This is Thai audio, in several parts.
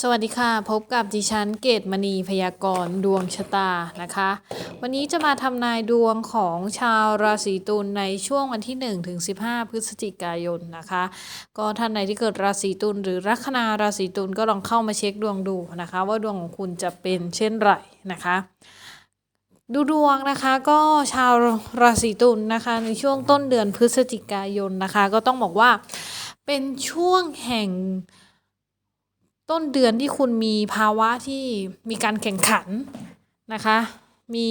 สวัสดีค่ะ พบกับดิฉันเกตมณีพยากรณ์ดวงชะตานะคะ วันนี้จะมาทำนายดวงของชาวราศีตุลในช่วงวันที่ 1 ถึง 15 พฤศจิกายนนะคะ ก็ท่านใดที่เกิดราศีตุลหรือลัคนาราศีตุลก็ลองเข้ามาเช็คดวงดูนะคะ ว่าดวงของคุณจะเป็นเช่นไรนะคะ ดูดวงนะคะก็ชาวราศีตุลนะคะ ในช่วงต้นเดือนพฤศจิกายนนะคะ ก็ต้องบอกว่าเป็นช่วงแห่ง ต้นเดือนที่คุณมีภาวะที่มีการแข่งขันนะคะ มี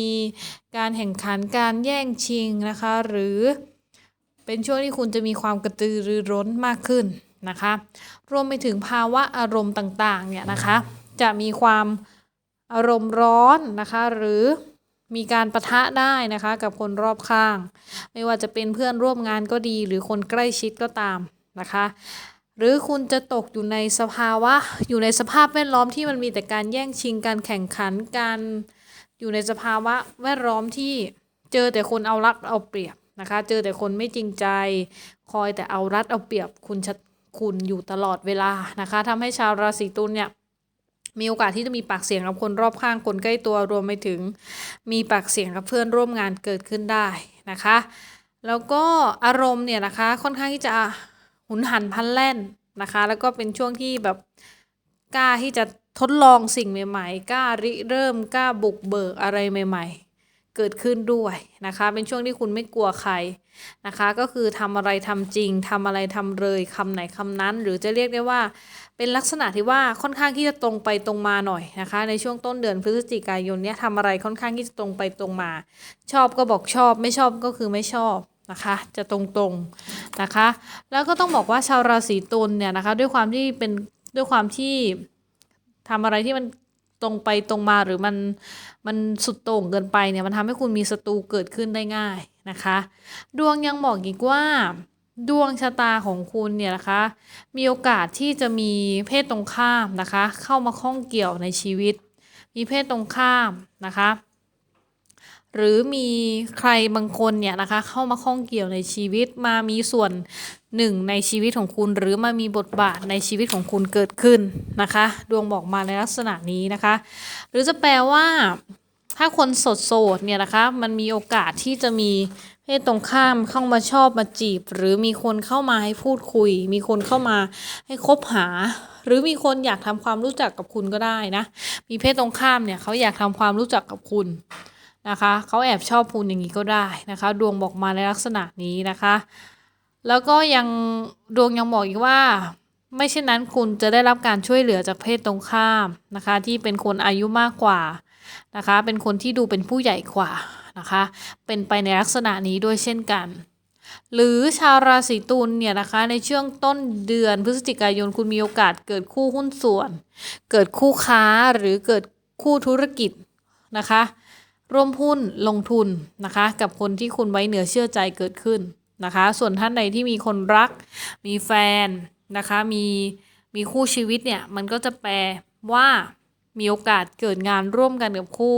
การแข่งขันการแย่งชิงนะคะ หรือเป็นช่วงที่คุณจะมีความกระตือรือร้นมากขึ้นนะคะ รวมไปถึงภาวะอารมณ์ต่างๆเนี่ยนะคะ จะมีความอารมณ์ร้อนนะคะ หรือมีการประทะได้นะคะกับคนรอบข้าง ไม่ว่าจะเป็นเพื่อนร่วมงานก็ดี หรือคนใกล้ชิดก็ตามนะคะ หรือคุณจะตกอยู่ในสภาวะอยู่ในสภาพแวดล้อมที่มันมีแต่การแย่งชิงการแข่งขันการอยู่ในสภาวะแวดล้อมที่เจอแต่คนเอารัดเอาเปรียบนะคะ เจอแต่คนไม่จริงใจ คอยแต่เอารัดเอาเปรียบคุณชัดคุณอยู่ตลอดเวลานะคะทำให้ชาวราศีตุลเนี่ยมีโอกาสที่จะมีปากเสียงกับคนรอบข้างคนใกล้ตัวรวมไปถึง มีปากเสียงกับเพื่อนร่วมงานเกิดขึ้นได้นะคะ แล้วก็อารมณ์เนี่ยนะคะค่อนข้างที่จะ หุนหันพันแล่นนะคะ แล้วก็เป็นช่วงที่แบบกล้าที่จะทดลองสิ่งใหม่ๆ กล้าริเริ่มกล้าบุกเบิกอะไรใหม่ ๆ เกิดขึ้นด้วยนะคะ เป็นช่วงที่คุณไม่กลัวใครนะคะ ก็คือทำอะไรทำจริงทำอะไรทำเลยคำไหนคำนั้น หรือจะเรียกได้ว่า เป็นลักษณะที่ว่าค่อนข้างที่จะตรงไปตรงมาหน่อยนะคะ ในช่วงต้นเดือนพฤศจิกายนเนี้ยทำอะไรค่อนข้างที่จะตรงไปตรงมา ชอบก็บอกชอบ ไม่ชอบก็คือไม่ชอบ นะคะจะตรงๆนะคะ แล้วก็ต้องบอกว่าชาวราศีตุลเนี่ยนะคะด้วยความที่เป็นด้วยความที่ทำอะไรที่มันตรงไปตรงมาหรือมันมันสุดโต่งเกินไปเนี่ยมันทำให้คุณมีศัตรูเกิดขึ้นได้ง่ายนะคะ ดวงยังบอกอีกว่า ดวงชะตาของคุณเนี่ยนะคะ มีโอกาสที่จะมีเพศตรงข้ามนะคะ เข้ามาข้องเกี่ยวในชีวิต มีเพศตรงข้ามนะคะ หรือมีใครบางคนเนี่ยนะคะเข้ามาข้องเกี่ยวในชีวิตมามีส่วนหนึ่งในชีวิตของคุณ หรือมามีบทบาทในชีวิตของคุณเกิดขึ้นนะคะ ดวงบอกมาในลักษณะนี้นะคะ หรือจะแปลว่าถ้าคนโสดโสดเนี่ยนะคะ มันมีโอกาสที่จะมีเพศตรงข้ามเข้ามาชอบมาจีบ หรือมีคนเข้ามาให้พูดคุย มีคนเข้ามาให้คบหา หรือมีคนอยากทำความรู้จักกับคุณก็ได้นะ มีเพศตรงข้ามเนี่ยเขาอยากทำความรู้จักกับคุณ นะคะ เขาแอบชอบคุณอย่างนี้ก็ได้นะคะ ดวงบอกมาในลักษณะนี้นะคะ แล้วก็ยังดวงยังบอกอีกว่า ไม่เช่นนั้นคุณจะได้รับการช่วยเหลือจากเพศตรงข้ามนะคะ ที่เป็นคนอายุมากกว่านะคะ เป็นคนที่ดูเป็นผู้ใหญ่กว่านะคะ เป็นไปในลักษณะนี้ด้วยเช่นกันหรือชาวราศีตุลเนี่ยนะคะในช่วงต้นเดือนพฤศจิกายนคุณมีโอกาสเกิดคู่หุ้นส่วน เกิดคู่ค้าหรือเกิดคู่ธุรกิจนะคะ ร่วมหุ้นลงทุนนะคะ กับคนที่คุณไว้เหนือเชื่อใจเกิดขึ้นนะคะ ส่วนท่านใดที่มีคนรัก มีแฟนนะคะ มีมีคู่ชีวิตเนี่ย มันก็จะแปลว่ามีโอกาสเกิดงานร่วมกันกับคู่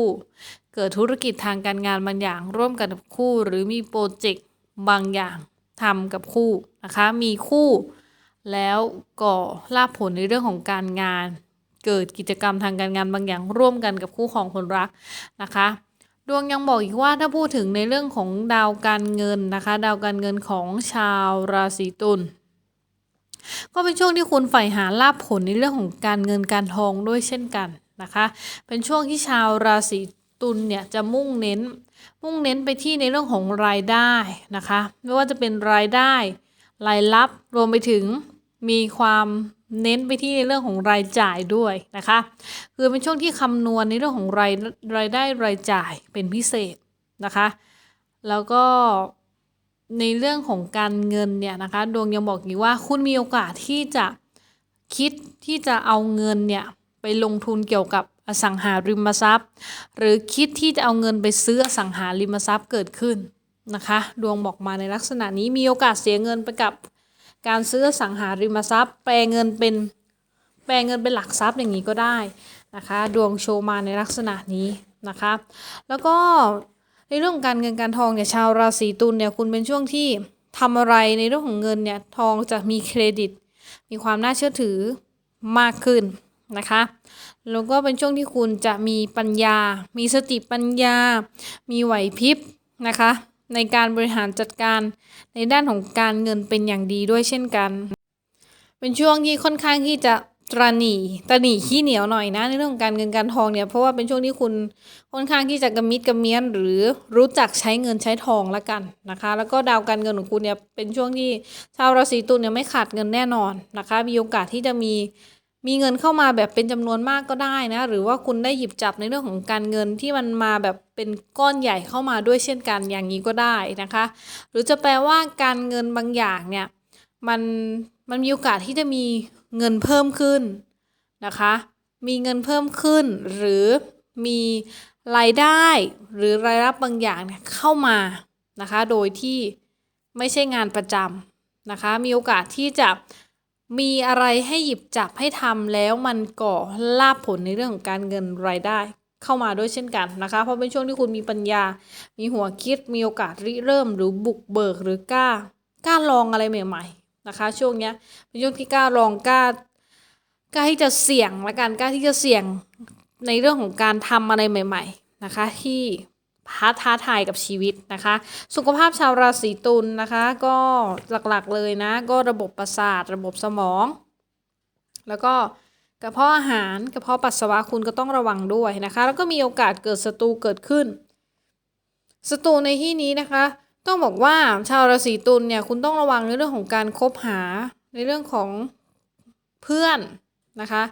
เกิดธุรกิจทางการงานบางอย่างร่วมกันกับคู่ หรือมีโปรเจกต์บางอย่างทำกับคู่นะคะ มีคู่แล้วก่อลาภผลในเรื่องของการงาน เกิดกิจกรรมทางการงานบางอย่างร่วมกันกับคู่ของคนรักนะคะ ดวงยังบอกอีกว่าถ้าพูดถึงในเรื่องของดาวการเงินนะคะ ดาวการเงินของชาวราศีตุลก็เป็นช่วงที่คุณใฝ่หาลาภผลในเรื่องของการเงินการทองด้วยเช่นกันนะคะ เป็นช่วงที่ชาวราศีตุลเนี่ยจะมุ่งเน้น มุ่งเน้นไปที่ในเรื่องของรายได้นะคะ ไม่ว่าจะเป็นรายได้ รายรับรวมไปถึงมีความ เน้นไปที่ในเรื่องของรายจ่ายด้วยนะคะ คือเป็นช่วงที่คำนวณในเรื่องของรายรายได้รายจ่ายเป็นพิเศษนะคะ แล้วก็ในเรื่องของการเงินเนี่ยนะคะ ดวงยังบอกอีกว่าคุณมีโอกาสที่จะคิดที่จะเอาเงินเนี่ยไปลงทุนเกี่ยวกับอสังหาริมทรัพย์ หรือคิดที่จะเอาเงินไปซื้ออสังหาริมทรัพย์เกิดขึ้นนะคะ ดวงบอกมาในลักษณะนี้มีโอกาสเสียเงินไปกับ การซื้อสังหาริมทรัพย์ แปลเงินเป็นแปลเงินเป็นหลักทรัพย์อย่างนี้ก็ได้นะคะ ดวงโชว์มาในลักษณะนี้นะคะ แล้วก็ในเรื่องของการเงินการทองเนี่ยชาวราศีตุลเนี่ยคุณเป็นช่วงที่ทำอะไรในเรื่องของเงินเนี่ยทองจะมีเครดิต มีความน่าเชื่อถือมากขึ้นนะคะ แล้วก็เป็นช่วงที่คุณจะมีปัญญา มีสติปัญญา มีไหวพริบนะคะ ในการบริหารจัดการในด้านของการเงินเป็นอย่างดีด้วยเช่นกัน เป็นช่วงที่ค่อนข้างที่จะตระหนี่ตระหนี่ขี้เหนียวหน่อยนะในเรื่องของการเงินการทองเนี่ยเพราะว่าเป็นช่วงที่คุณค่อนข้างที่จะกระมิดกระเมียนหรือรู้จักใช้เงินใช้ทองละกันนะคะ แล้วก็ดาวการเงินของคุณเนี่ยเป็นช่วงที่ชาวราศีตุลเนี่ยไม่ขาดเงินแน่นอนนะคะ มีโอกาสที่จะมี มีเงินเข้ามาแบบเป็นจำนวนมากก็ได้นะ หรือว่าคุณได้หยิบจับในเรื่องของการเงินที่มันมาแบบเป็นก้อนใหญ่เข้ามาด้วยเช่นกันอย่างนี้ก็ได้นะคะ หรือจะแปลว่าการเงินบางอย่างเนี่ยมันมันมีโอกาสที่จะมีเงินเพิ่มขึ้นนะคะ มีเงินเพิ่มขึ้น หรือมีรายได้ หรือรายรับบางอย่างเนี่ยเข้ามานะคะ โดยที่ไม่ใช่งานประจำนะคะ มีโอกาสที่จะ มีอะไรให้หยิบจับให้ทำแล้วมันก่อลาบผลในเรื่องของการเงินรายได้เข้ามาด้วยเช่นกันนะคะ เพราะเป็นช่วงที่คุณมีปัญญา มีหัวคิด มีโอกาสริเริ่มหรือบุกเบิกหรือกล้ากล้าลองอะไรใหม่ ๆนะคะ ช่วงเนี้ยเป็นช่วงที่กล้าลองกล้ากล้าที่จะเสี่ยงและกันกล้าที่จะเสี่ยงในเรื่องของการทำอะไรใหม่ ๆ นะคะที่ ท้าท้าทายกับชีวิตนะคะ สุขภาพชาวราศีตุลนะคะ ก็หลักๆเลยนะ ก็ระบบประสาทระบบสมอง แล้วก็กระเพาะอาหารกระเพาะปัสสาวะคุณก็ต้องระวังด้วยนะคะ แล้วก็มีโอกาสเกิดศัตรูเกิดขึ้นศัตรูในที่นี้นะคะ ต้องบอกว่าชาวราศีตุลเนี่ยคุณต้องระวังในเรื่องของการคบหาในเรื่องของเพื่อนนะคะ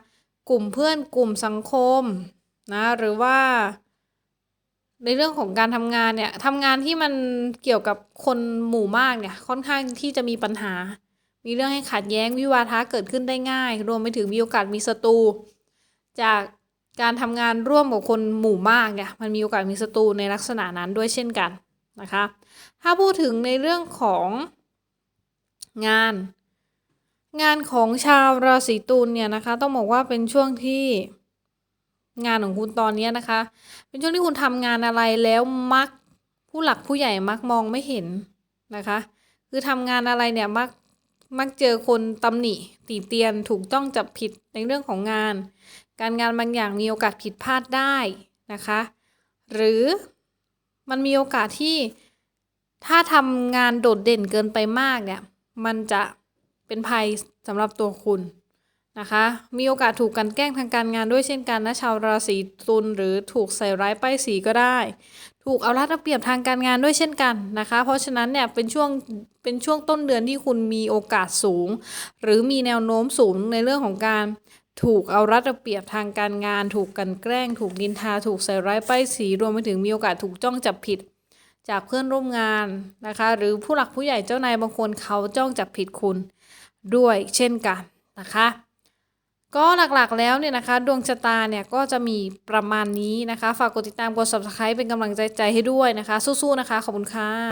กลุ่มเพื่อนกลุ่มสังคมนะหรือว่า ในเรื่องของการทำงานเนี่ยทำงานที่มันเกี่ยวกับคนหมู่มากเนี่ยค่อนข้างที่จะมีปัญหา มีเรื่องให้ขัดแย้งวิวาทะเกิดขึ้นได้ง่าย รวมไปถึงมีโอกาสมีศัตรูจากการทำงานร่วมกับคนหมู่มากเนี่ยมันมีโอกาสมีศัตรูในลักษณะนั้นด้วยเช่นกันนะคะ ถ้าพูดถึงในเรื่องของงาน งานของชาวราศีตุลเนี่ยนะคะต้องบอกว่าเป็นช่วงที่ งานของคุณตอนนี้นะคะ เป็นช่วงที่คุณทำงานอะไรแล้วมักผู้หลักผู้ใหญ่มักมองไม่เห็นนะคะ คือทำงานอะไรเนี่ยมักมักเจอคนตำหนิตีเตียนถูกต้องจับผิดในเรื่องของงาน การงานบางอย่างมีโอกาสผิดพลาดได้นะคะ หรือมันมีโอกาสที่ถ้าทำงานโดดเด่นเกินไปมากเนี่ย มันจะเป็นภัยสำหรับตัวคุณ นะคะ มีโอกาสถูกกันแกล้งทางการงานด้วยเช่นกันนะชาวราศีตุลหรือถูกใส่ร้ายป้ายสีก็ได้ ถูกเอารัดเอาเปรียบทางการงานด้วยเช่นกันนะคะ เพราะฉะนั้นเนี่ยเป็นช่วงเป็นช่วงต้นเดือนที่คุณมีโอกาสสูง หรือมีแนวโน้มสูงในเรื่องของการถูกเอารัดเอาเปรียบทางการงาน ถูกกันแกล้ง ถูกดินทา ถูกใส่ร้ายป้ายสีรวมไปถึงมีโอกาสถูกจ้องจับผิดจากเพื่อนร่วมงานนะคะ หรือผู้หลักผู้ใหญ่เจ้านายบางคนเขาจ้องจับผิดคุณด้วยเช่นกันนะคะ ก็หลักๆแล้วเนี่ยนะคะ ดวงชะตาเนี่ยก็จะมีประมาณนี้นะคะ ฝากกดติดตามกด subscribe เป็นกำลังใจใจให้ด้วยนะคะ สู้ๆนะคะ ขอบคุณค่ะ